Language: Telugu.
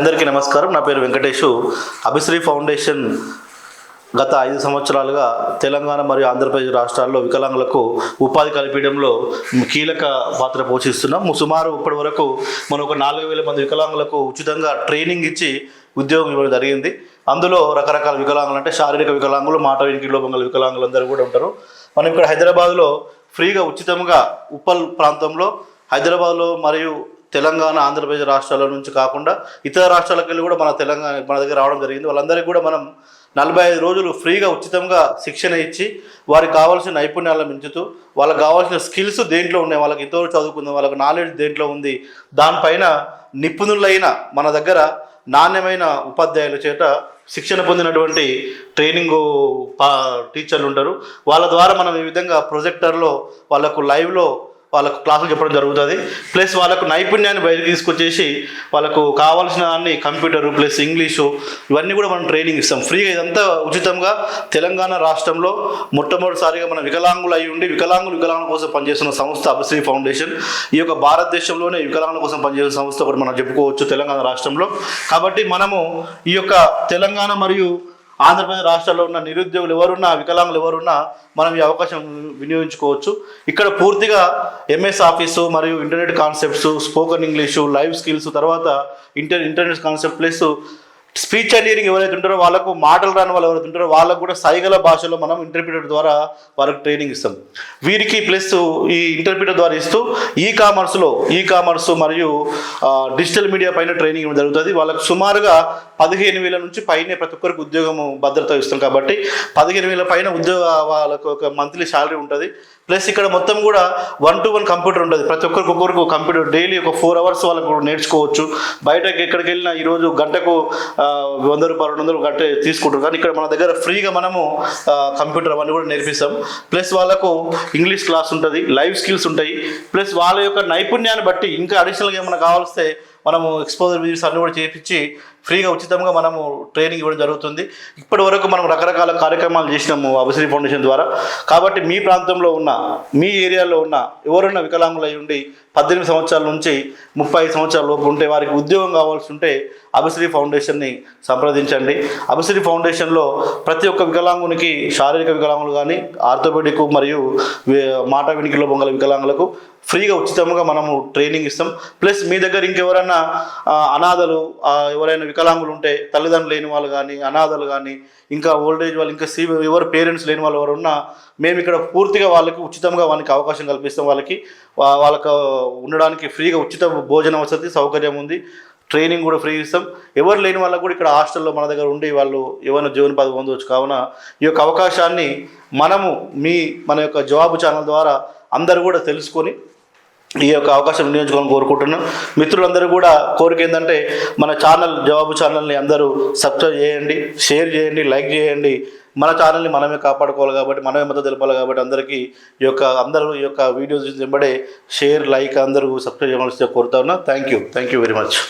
అందరికీ నమస్కారం. నా పేరు వెంకటేషు. అభిశ్రీ ఫౌండేషన్ గత ఐదు సంవత్సరాలుగా తెలంగాణ మరియు ఆంధ్రప్రదేశ్ రాష్ట్రాల్లో వికలాంగులకు ఉపాధి కల్పించడంలో కీలక పాత్ర పోషిస్తున్నాం. సుమారు ఇప్పటి వరకు మనం ఒక నాలుగు వేల మంది వికలాంగులకు ఉచితంగా ట్రైనింగ్ ఇచ్చి ఉద్యోగం ఇవ్వడం జరిగింది. అందులో రకరకాల వికలాంగులు అంటే శారీరక వికలాంగులు మాట వినికి లోపం గల వికలాంగులు అందరూ కూడా ఉంటారు. మనం ఇక్కడ హైదరాబాద్లో ఫ్రీగా ఉచితంగా ఉప్పల్ ప్రాంతంలో హైదరాబాద్లో మరియు తెలంగాణ ఆంధ్రప్రదేశ్ రాష్ట్రాల నుంచి కాకుండా ఇతర రాష్ట్రాలకు వెళ్ళి కూడా మన తెలంగాణ మన దగ్గర రావడం జరిగింది. వాళ్ళందరికీ కూడా మనం నలభై ఐదు రోజులు ఫ్రీగా ఉచితంగా శిక్షణ ఇచ్చి వారికి కావాల్సిన నైపుణ్యాలను పెంచుతూ వాళ్ళకి కావాల్సిన స్కిల్స్ దేంట్లో ఉన్నాయి? వాళ్ళకి ఇంతవరకు చదువుకుందాం? వాళ్ళకి నాలెడ్జ్ దేంట్లో ఉంది? దానిపైన నిపుణులైన మన దగ్గర నాణ్యమైన ఉపాధ్యాయుల చేత శిక్షణ పొందినటువంటి ట్రైనింగ్ పా టీచర్లు ఉంటారు. వాళ్ళ ద్వారా మనం ఈ విధంగా ప్రొజెక్టర్లో వాళ్ళకు లైవ్లో వాళ్ళకు క్లాసులు చెప్పడం జరుగుతుంది. ప్లస్ వాళ్ళకు నైపుణ్యాన్ని బయటకు తీసుకొచ్చేసి వాళ్ళకు కావాల్సిన అన్ని కంప్యూటరు ప్లస్ ఇంగ్లీషు ఇవన్నీ కూడా మనం ట్రైనింగ్ ఇస్తాం. ఫ్రీగా ఇదంతా ఉచితంగా తెలంగాణ రాష్ట్రంలో మొట్టమొదటిసారిగా మన వికలాంగులు అయి ఉండి వికలాంగులు వికలాంగుల కోసం పనిచేస్తున్న సంస్థ అభిశ్రీ ఫౌండేషన్. ఈ యొక్క భారతదేశంలోనే వికలాంగుల కోసం పనిచేసిన సంస్థ కూడా మనం చెప్పుకోవచ్చు తెలంగాణ రాష్ట్రంలో. కాబట్టి మనము ఈ యొక్క తెలంగాణ మరియు ఆంధ్రప్రదేశ్ రాష్ట్రాల్లో ఉన్న నిరుద్యోగులు ఎవరున్నా వికలాంగులు ఎవరున్నా మనం ఈ అవకాశం వినియోగించుకోవచ్చు. ఇక్కడ పూర్తిగా ఎంఎస్ ఆఫీసు మరియు internet concepts spoken English live skills తర్వాత inter internet concept plus speech engineering ఎవరైతే ఉంటారో వాళ్ళకు మాటలు రాని వాళ్ళు ఎవరైతే ఉంటారో వాళ్ళకు కూడా సైగల భాషలో మనం ఇంటర్ప్రిటర్ ద్వారా వాళ్ళకి ట్రైనింగ్ ఇస్తాం. వీరికి ప్లస్ ఈ ఇంటర్ప్రిటర్ ద్వారా ఇస్తూ ఈ కామర్స్లో ఈ కామర్స్ మరియు డిజిటల్ మీడియా పైన ట్రైనింగ్ ఇవ్వడం జరుగుతుంది. వాళ్ళకు సుమారుగా పదిహేను వేల నుంచి పైన ప్రతి ఒక్కరికి ఉద్యోగము భద్రత ఇస్తాం కాబట్టి పదిహేను వేల పైన ఉద్యోగ వాళ్ళకు ఒక మంత్లీ శాలరీ ఉంటుంది. ప్లస్ ఇక్కడ మొత్తం కూడా వన్ టు వన్ కంప్యూటర్ ఉంటుంది. ప్రతి ఒక్కరికి ఒక్కొక్కరికి కంప్యూటర్ డైలీ ఒక ఫోర్ అవర్స్ వాళ్ళకు నేర్చుకోవచ్చు. బయటకు ఎక్కడికి వెళ్ళినా ఈరోజు గంటకు వంద రూపాయలు రెండు వందలు గంట తీసుకుంటారు. కానీ ఇక్కడ మన దగ్గర ఫ్రీగా మనము కంప్యూటర్ అవన్నీ కూడా నేర్పిస్తాం. ప్లస్ వాళ్ళకు ఇంగ్లీష్ క్లాస్ ఉంటుంది లైవ్ స్కిల్స్ ఉంటాయి. ప్లస్ వాళ్ళ యొక్క నైపుణ్యాన్ని బట్టి ఇంకా అడిషనల్గా ఏమైనా కావాల్స్తే మనము ఎక్స్పోజర్ విజిట్స్ అన్ని కూడా చేపించి ఫ్రీగా ఉచితంగా మనము ట్రైనింగ్ ఇవ్వడం జరుగుతుంది. ఇప్పటి వరకు మనం రకరకాల కార్యక్రమాలు చేసినాము అభిశ్రీ ఫౌండేషన్ ద్వారా. కాబట్టి మీ ప్రాంతంలో ఉన్న మీ ఏరియాలో ఉన్న ఎవరున్న వికలాంగులు అయి ఉండి పద్దెనిమిది సంవత్సరాల నుంచి ముప్పై సంవత్సరాల లోపు ఉంటే వారికి ఉద్యోగం కావాల్సి ఉంటే అభిశ్రీ ఫౌండేషన్ని సంప్రదించండి. అభిశ్రీ ఫౌండేషన్లో ప్రతి ఒక్క వికలాంగునికి శారీరక వికలాంగులు కానీ ఆర్థోపెడిక్ మరియు మాట వినికిలో పొంగల వికలాంగులకు ఫ్రీగా ఉచితంగా మనము ట్రైనింగ్ ఇస్తాం. ప్లస్ మీ దగ్గర ఇంకెవరైనా అనాథలు ఎవరైనా వికలాంగులు ఉంటే తల్లిదండ్రులు లేని వాళ్ళు కానీ అనాథలు కానీ ఇంకా ఓల్డేజ్ వాళ్ళు ఇంకా సీ ఎవరు పేరెంట్స్ లేని వాళ్ళు ఎవరు ఉన్నా మేము ఇక్కడ పూర్తిగా వాళ్ళకి ఉచితంగా వాళ్ళకి అవకాశం కల్పిస్తాం. వాళ్ళకి వాళ్ళకు ఉండడానికి ఫ్రీగా ఉచిత భోజన వసతి సౌకర్యం ఉంది. ట్రైనింగ్ కూడా ఫ్రీ ఇస్తాం. ఎవరు లేని వాళ్ళకు కూడా ఇక్కడ హాస్టల్లో మన దగ్గర ఉండి వాళ్ళు ఏమైనా జీవనోపాధి పొందవచ్చు. కావున ఈ యొక్క అవకాశాన్ని మనము మీ మన యొక్క జవాబు ఛానల్ ద్వారా అందరూ కూడా తెలుసుకొని ఈ యొక్క అవకాశం వినియోగించుకోవాలని కోరుకుంటున్నాను మిత్రులందరూ కూడా కోరిక ఏంటంటే మన ఛానల్ జవాబు ఛానల్ని అందరూ సబ్స్క్రైబ్ చేయండి షేర్ చేయండి లైక్ చేయండి. మన ఛానల్ని మనమే కాపాడుకోవాలి కాబట్టి మనమే మద్దతు తెలపాలి కాబట్టి అందరికీ ఈ యొక్క అందరూ ఈ యొక్క వీడియోస్ వెంబడే షేర్ లైక్ అందరూ సబ్స్క్రైబ్ చేయవలసి కోరుతా ఉన్నా. Thank you. Thank you very much.